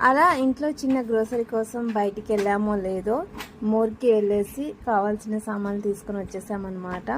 అలా ఇంట్లో చిన్న గ్రోసరీ కోసం బయటికి వెళ్ళామో లేదో మోర్కి వెళ్ళేసి కావాల్సిన సామాన్లు తీసుకొని వచ్చేసామన్నమాట.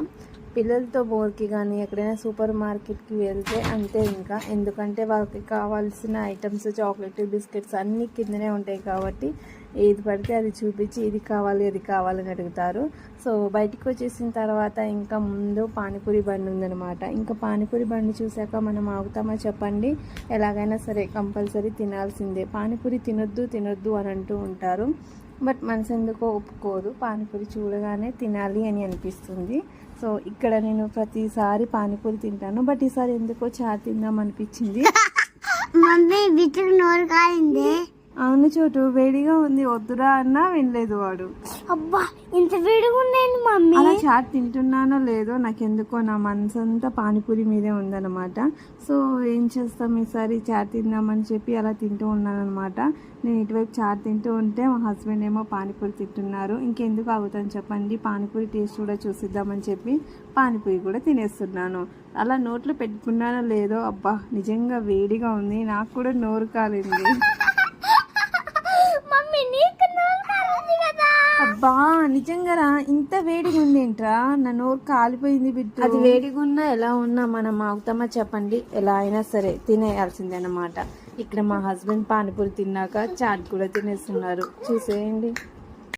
పిల్లలతో మోర్కి కానీ ఎక్కడైనా సూపర్ మార్కెట్కి వెళ్తే అంతే ఇంకా. ఎందుకంటే వాళ్ళకి కావాల్సిన ఐటమ్స్ చాక్లెట్ బిస్కెట్స్ అన్నీ కిందనే ఉంటాయి కాబట్టి ఏది పడితే అది చూపించి ఇది కావాలి అది కావాలని అడుగుతారు. సో బయటికి వచ్చేసిన తర్వాత ఇంకా ముందు పానీపూరి బండి ఉందనమాట ఇంకా పానీపూరి బండి చూశాక మనం ఆగుతామా చెప్పండి. ఎలాగైనా సరే కంపల్సరీ తినాల్సిందే. పానీపూరి తినొద్దు తినొద్దు అని అంటూ ఉంటారు. బట్ మనసు ఎందుకో ఒప్పుకోదు. పానీపూరి చూడగానే తినాలి అని అనిపిస్తుంది. సో ఇక్కడ నేను ప్రతిసారి పానీపూరి తింటాను. బట్ ఈసారి ఎందుకో చాట్ తిందాం అనిపించింది. మమ్మీ బిట్టుకు నోరు కాలింది అవును చోటు వేడిగా ఉంది. వద్దురా అన్నా వినలేదు వాడు. అబ్బా ఇంత వేడిగా ఉన్నాయండి మమ్మీ? అలా చాట్ తింటున్నానో లేదో నాకు ఎందుకో నా మనసు అంతా పానీపూరి మీదే ఉందన్నమాట. సో ఏం చేస్తాం ఈసారి చాట్ తిందామని చెప్పి అలా తింటూ ఉన్నాను అనమాట నేను ఇటువైపు చాట్ తింటూ ఉంటే మా హస్బెండ్ ఏమో పానీపూరి తింటున్నారు. ఇంకెందుకు ఆగుతాను చెప్పండి. పానీపూరి టేస్ట్ కూడా చూసిద్దామని చెప్పి పానీపూరి కూడా తినేస్తున్నాను. అలా నోట్లో పెట్టుకున్నానో లేదో అబ్బా నిజంగా వేడిగా ఉంది. నాకు కూడా నోరు కాలింది మమ్మీ నీకు నోరు కాలింది కదా అబ్బా నిజంగా ఇంత వేడిగా ఉంది ఏంట్రా నా నోరు కాలిపోయింది బిడ్డ. అది వేడిగా ఉన్నా ఎలా ఉన్నా మనం ఆగుతామా చెప్పండి. ఎలా అయినా సరే తినేయాల్సిందే అన్నమాట ఇక్కడ మా హస్బెండ్ పానీపూరి తిన్నాక చాట్ కూడా తినేస్తున్నారు. చూసేయండి.